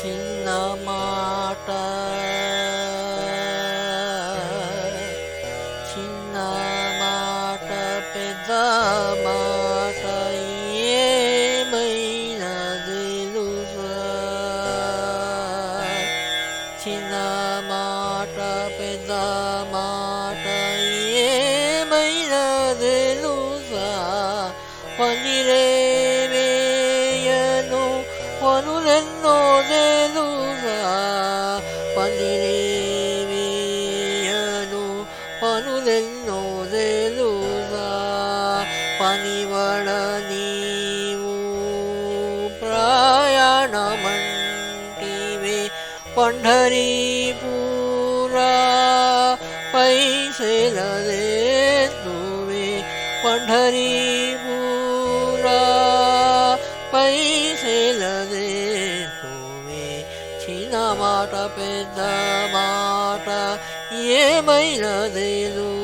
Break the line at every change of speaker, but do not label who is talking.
చిన్న మాట. చిన్న మాట పెద్ద మాట ఏమైనా తెలుసా? చిన్న మాట పెద్ద మాట ఏమైనా తెలుసా? పనిరేవేయను పనులెన్నో दिवीयनो पनुवीवो प्रायणीवे पण्ढरिपुरा पैसे लदे तु पण्ढरिपुरा पैसे लदे तु చిన్న మాట పెద్ద మాట ఏమైనా తెలుసా